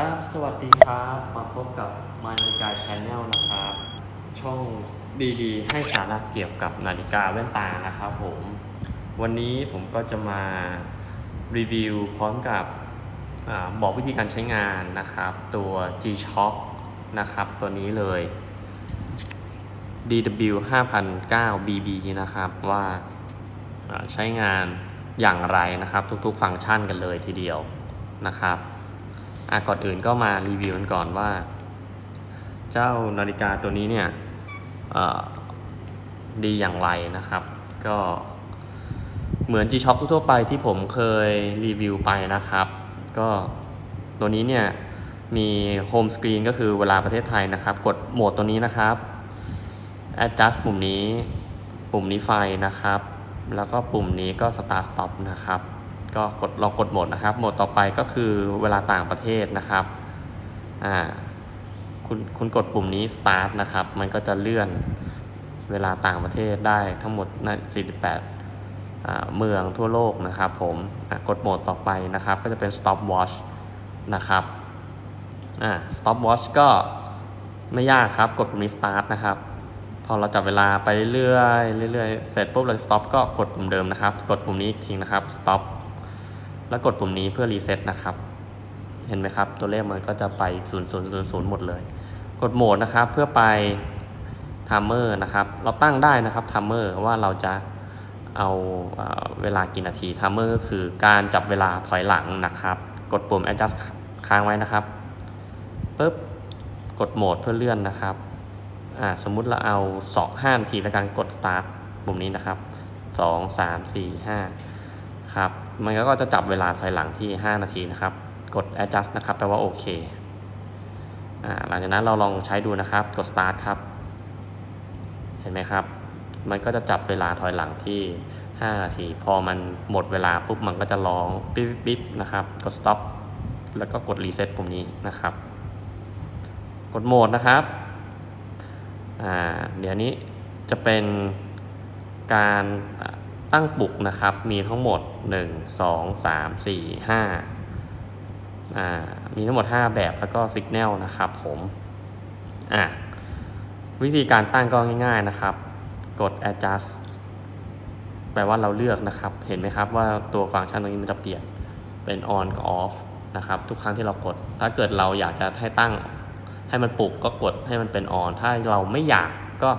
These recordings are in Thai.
ครับ สวัสดีครับ มาพบกับมานาฬิกาชแนลนะครับ ช่องดีๆ ให้สาระเกี่ยวกับนาฬิกาแว่นตานะครับผม วันนี้ผมก็จะมารีวิวพร้อมกับอบอกวิธีการใช้งานนะครับ ตัว G-Shock นะครับ ตัวนี้เลย DW 5009 BB นะครับ ว่าใช้งานอย่างไรนะครับ ทุกๆ ฟังก์ชันกันเลยทีเดียวนะครับ อะก่อนอื่นก็มารีวิวกันก่อนว่า เจ้านาฬิกาตัวนี้เนี่ยดีอย่างไรนะครับ ก็เหมือน G-Shock ทั่วไปที่ผมเคยรีวิวไปนะครับ ก็ตัวนี้เนี่ยมีโฮมสกรีนก็คือเวลาประเทศไทยนะครับ กดโหมดตัวนี้นะครับ adjust ปุ่มนี้ ปุ่มนี้ไฟนะครับ แล้วก็ปุ่มนี้ก็ start stop นะครับ ก็กดลองกดโหมดนะครับโหมดต่อไปก็คือเวลาต่างประเทศนะครับอ่าคุณคุณกดปุ่มนี้ start นะครับ มันก็จะเลื่อนเวลาต่างประเทศได้ทั้งหมดน่า48อ่าเมืองทั่วโลกนะครับผมกดโหมดต่อไปนะครับ ก็จะเป็น stop watch นะครับอ่า stop watch ก็ไม่ยากครับ กดปุ่มนี้ start นะครับ พอเราจับเวลาไปเรื่อยๆเรื่อยๆ เสร็จปุ๊บเรา stop ก็กดปุ่มเดิมนะครับ กดปุ่มนี้อีกทีนะครับ stop แล้วกดปุ่มนี้เพื่อ reset นะครับ เห็นไหมครับ ตัวเลขมันก็จะไป 0 0 0 0 หมดเลย กดโหมดนะครับเพื่อไป timer นะครับ เราตั้งได้นะครับ timer ว่าเราจะเอาเวลากี่นาที timer ก็คือการจับเวลาถอยหลังนะครับ กดปุ่ม adjust ค้างไว้นะครับปุ๊บกดโหมดเพื่อเลื่อนนะครับอ่าสมมุติเราเอา2 5นาทีแล้วกันกด start ปุ่มนี้นะครับ 2 3 4 5 ครับ มันก็จะจับเวลาถอยหลังที่ 5 นาทีนะครับ กด adjust นะครับแปลว่าโอเคหลังจากนั้นเราลองใช้ดูนะครับ กด start ครับ เห็นไหมครับ มันก็จะจับเวลาถอยหลังที่ 5 นาที พอมันหมดเวลาปุ๊บมันก็จะร้องปิ๊บปิ๊บนะครับ กด stop แล้วก็กด reset ปุ่มนี้นะครับ กดโหมดนะครับ เดี๋ยวนี้จะเป็นการ ตั้งปลุกนะครับ มีทั้งหมด 1 2 3 4 5อ่ามีทั้งหมด 5 แบบแล้วก็สัญญาณนะครับผมอะวิธีการตั้งก็ง่าย ๆนะครับ กด adjust แปลว่าเราเลือกนะครับ เห็นไหมครับว่าตัวฟังก์ชันตรงนี้มันจะเปลี่ยนเป็น on กับ off นะครับ ทุกครั้งที่เรากด ถ้าเกิดเราอยากจะให้ตั้งให้มันปลุกก็กดให้มันเป็น on ถ้าเราไม่อยากก็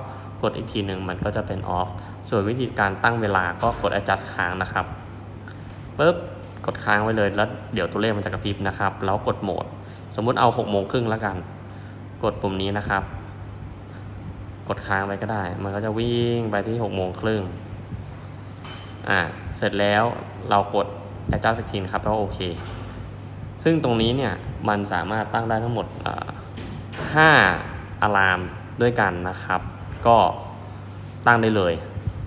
กดอีกทีหนึ่งมันก็จะเป็น off ส่วนวิธีการตั้งเวลาก็กด adjust ค้างนะครับปุ๊บกดค้างไว้เลยแล้วเดี๋ยวตัวเลขมันจะกระพริบนะครับ แล้วกดโหมด สมมุติเอา6โมงครึ่งแล้วกัน กดปุ่มนี้นะครับ กดค้างไว้ก็ได้ มันก็จะวิ่งไปที่6โมงครึ่งอ่าเสร็จแล้วเรากด adjust อีกทีนะครับแล้วโอเค ซึ่งตรงนี้เนี่ยมันสามารถตั้งได้ทั้งหมดอ่า5อะลามด้วยกันนะครับ ก็ตั้งได้เลย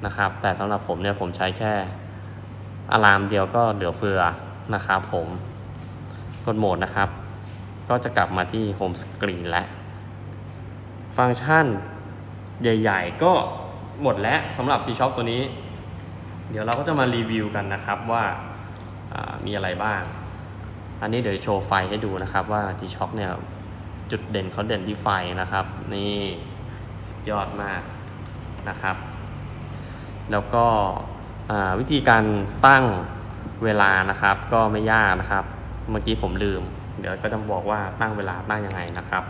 นะครับ แต่สำหรับผมเนี่ยผมใช้แค่อะลามเดียวก็เหลือเฟือนะครับผมกดโหมดนะครับ ก็จะกลับมาที่โฮมสกรีนและ ฟังก์ชันใหญ่ ๆ ก็หมดแล้วสำหรับ G-Shock ตัวนี้ เดี๋ยวเราก็จะมารีวิวกันนะครับว่าามีอะไรบ้าง อันนี้เดี๋ยวโชว์ไฟให้ดูนะครับว่า G-Shock เนี่ยจุดเด่นเขาเด่นที่ไฟนะครับ นี่สุดยอดมากนะครับ แล้วก็วิธีการตั้งเวลานะครับ ก็ไม่ยากนะครับ เมื่อกี้ผมลืม เดี๋ยวก็จะบอกว่าตั้งเวลาตั้งยังไงนะครับ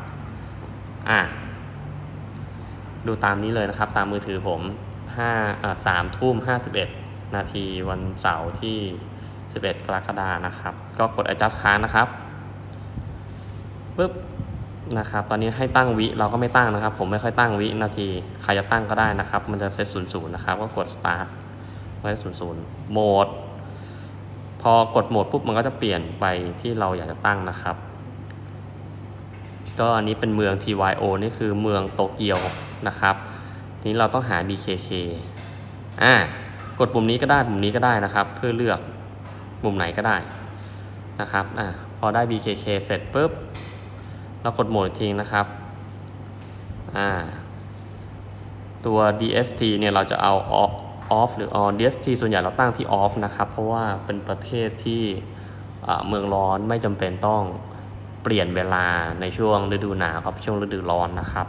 อะดูตามนี้เลยนะครับ ตามมือถือผม5อ่า3ทุ่ม51นาทีวันเสาร์ที่ 11 กรกฎานะครับ ก็กด adjust ค้างนะครับปึ๊บ นะครับ ตอนนี้ให้ตั้งวิเราก็ไม่ตั้งนะครับ ผมไม่ค่อยตั้งวินาที ใครจะตั้งก็ได้นะครับ มันจะเซตศูนย์ศูนย์นะครับ ก็กด start ไว้ศูนย์ศูนย์โหมด พอกดโหมดปุ๊บมันก็จะเปลี่ยนไปที่เราอยากจะตั้งนะครับ ก็อันนี้เป็นเมือง TYO นี่คือเมืองโตเกียวนะครับ ทีนี้เราต้องหา BKK อ่ากดปุ่มนี้ก็ได้ปุ่มนี้ก็ได้นะครับ เพื่อเลือกปุ่มไหนก็ได้นะครับอ่าพอได้ BKK เสร็จปุ๊บ เรากดโหมดอีกทีนะครับอ่าตัว DST เนี่ยเราจะเอา off หรือ on DST ส่วนใหญ่เราตั้งที่ off นะครับ เพราะว่าเป็นประเทศที่เมืองร้อนไม่จำเป็นต้องเปลี่ยนเวลาในช่วงฤดูหนาวกับช่วงฤดูร้อนนะครับ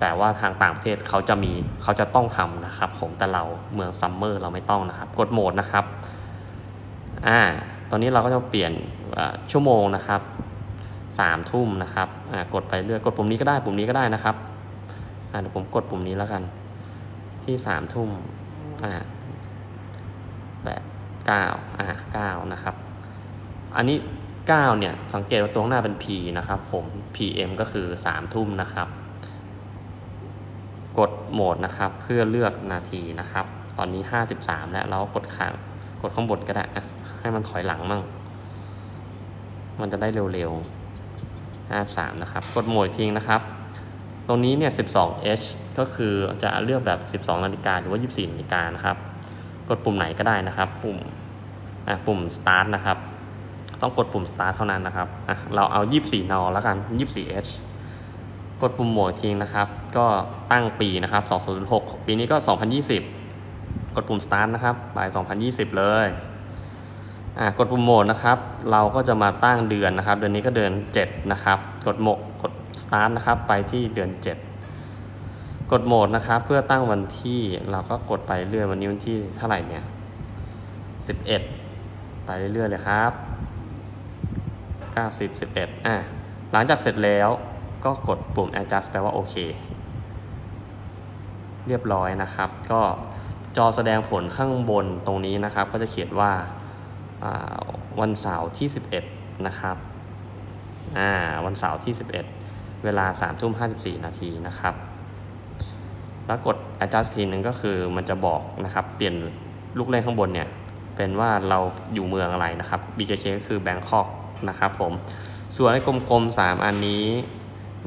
แต่ว่าทางต่างประเทศเขาจะมีเขาจะต้องทำนะครับ ผมแต่เราเมืองซัมเมอร์เราไม่ต้องนะครับ กดโหมดนะครับอ่าตอนนี้เราก็จะเปลี่ยนชั่วโมงนะครับ สามทุ่มนะครับกดไปเรื่อยกดปุ่มนี้ก็ได้ปุ่มนี้ก็ได้นะครับเดี๋ยวผมกดปุ่มนี้แล้วกัน ที่สามทุ่มแปดเก้าอ่าเก้านะครับ อันนี้9เนี่ยสังเกตว่าตัวข้างหน้าเป็น P นะครับผม PM ก็คือ3ทุ่มนะครับ กดโหมดนะครับเพื่อเลือกนาทีนะครับ ตอนนี้53แล้วเรากดข้างกดข้างบนก็ได้ให้มันถอยหลังมั่งมันจะได้เร็วๆ 53นะครับ กดโหมดอีกทีนะครับ ตรงนี้เนี่ย 12H ก็คือจะเลือกแบบ 12 นาฬิกาหรือว่า 24 นาฬิกานะครับ กดปุ่มไหนก็ได้นะครับ ปุ่มอะปุ่ม start นะครับ ต้องกดปุ่ม start เท่านั้นนะครับอะเราเอา 24 นอแล้วกัน 24h กดปุ่มโหมดทิ้งนะครับ ก็ตั้งปีนะครับ 2006 ปีนี้ก็ 2020 กดปุ่ม start นะครับไป2020 เลยอะ กดปุ่มโหมดนะครับ เราก็จะมาตั้งเดือนนะครับ เดือนนี้ก็เดือน 7 นะครับ กดโหมดกด start นะครับ ไปที่เดือน 7 กดโหมดนะครับ เพื่อตั้งวันที่เราก็กดไปเรื่อยวันนี้วันที่เท่าไหร่เนี่ย 11 ไปเรื่อยๆเลยครับ 90 11อะหลังจากเสร็จแล้วก็กดปุ่ม adjust แปลว่าโอเค เรียบร้อยนะครับ ก็จอแสดงผลข้างบนตรงนี้นะครับ ก็จะเขียนว่า วันเสาร์ที่ 11 นะครับอ่าวันเสาร์ที่ 11 เวลา3ทุ่ม54 นาทีนะครับ แล้วกด adjust ทีนึงก็คือมันจะบอกนะครับ เปลี่ยนลูกเล่นข้างบนเนี่ย เป็นว่าเราอยู่เมืองอะไรนะครับ BKK ก็คือ Bangkok นะครับผม ส่วนไอ้กลมๆ 3 อันนี้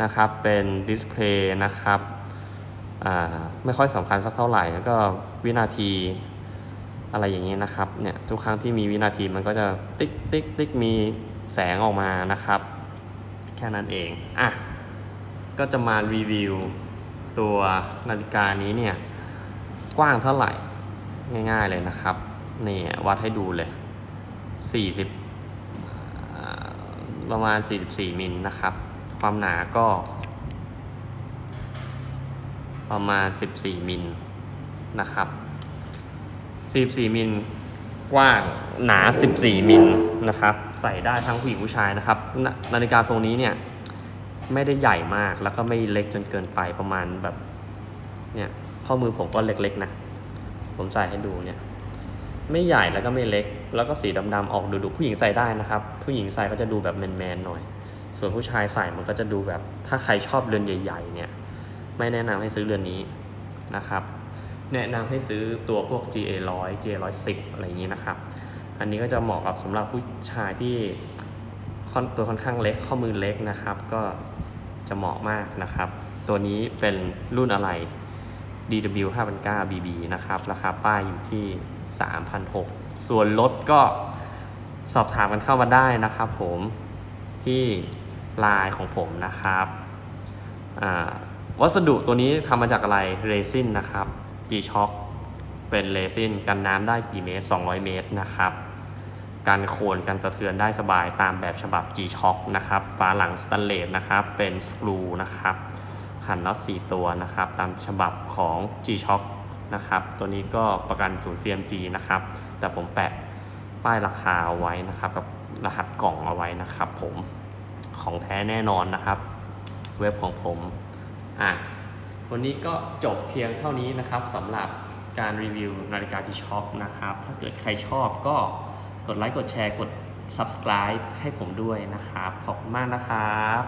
นะครับ เป็นดิสเพลย์นะครับ ไม่ค่อยสำคัญสักเท่าไหร่แล้วก็วินาที อะไรอย่างนี้นะครับเนี่ยทุกครั้งที่มีวินาทีมันก็จะติ๊กติ๊กติ๊กมีแสงออกมานะครับ แค่นั้นเองอะก็จะมารีวิวตัวนาฬิกานี้เนี่ยกว้างเท่าไหร่ง่ายๆเลยนะครับนี่วัดให้ดูเลย 40 ประมาณ 44 มิลนะครับ ความหนาก็ ประมาณ 14 มิลนะครับ 44มิลกว้างหนา 14มิลนะครับใส่ได้ทั้งผู้หญิงผู้ชายนะครับนนาฬิกาทรงนี้เนี่ยไม่ได้ใหญ่มากแล้วก็ไม่เล็กจนเกินไปประมาณแบบเนี่ยข้อมือผมก็เล็กๆนะ ผมใส่ให้ดูเนี่ย ไม่ใหญ่แล้วก็ไม่เล็ก แล้วก็สีดำๆออกดุๆผู้หญิงใส่ได้นะครับ ผู้หญิงใส่ก็จะดูแบบแมนๆหน่อย ส่วนผู้ชายใส่มันก็จะดูแบบถ้าใครชอบเรือนใหญ่ ๆ เนี่ย ไม่แนะนำให้ซื้อเรือนนี้นะครับ แนะนำให้ซื้อตัวพวก GA 100 GA 110อะไรอย่างนี้นะครับ อันนี้ก็จะเหมาะกับสำหรับผู้ชายที่ค่อนตัวค่อนข้างเล็กข้อมือเล็กนะครับ ก็จะเหมาะมากนะครับ ตัวนี้เป็นรุ่นอะไร DW 5,900 BB นะครับ ราคาป้ายอยู่ที่ 3,600 ส่วนลดก็สอบถามกันเข้ามาได้นะครับผมที่ไลน์ของผมนะครับอ่าวัสดุตัวนี้ทำมาจากอะไรเรซินนะครับ G-Shock เป็นเรซินกันน้ำได้กี่เมตร 200 เมตรนะครับกันโคลนกันสะเทือนได้สบายตามแบบฉบับ G-Shock นะครับฝาหลังสแตนเลสนะครับเป็นสกรูนะครับขันน็อต4ตัวนะครับ ตามฉบับของ G-Shock นะครับตัวนี้ก็ประกันศูนย์ CMG นะครับ แต่ผมแปะป้ายราคาเอาไว้นะครับกับรหัสกล่องเอาไว้นะครับ ผมของแท้แน่นอนนะครับ เว็บของผมอะ วันนี้ก็จบเพียงเท่านี้นะครับสำหรับการรีวิวนาฬิกาจิช็อกนะครับ ถ้าเกิดใครชอบก็กดไลค์กดแชร์กด subscribe ให้ผมด้วยนะครับ ขอบคุณมากนะครับ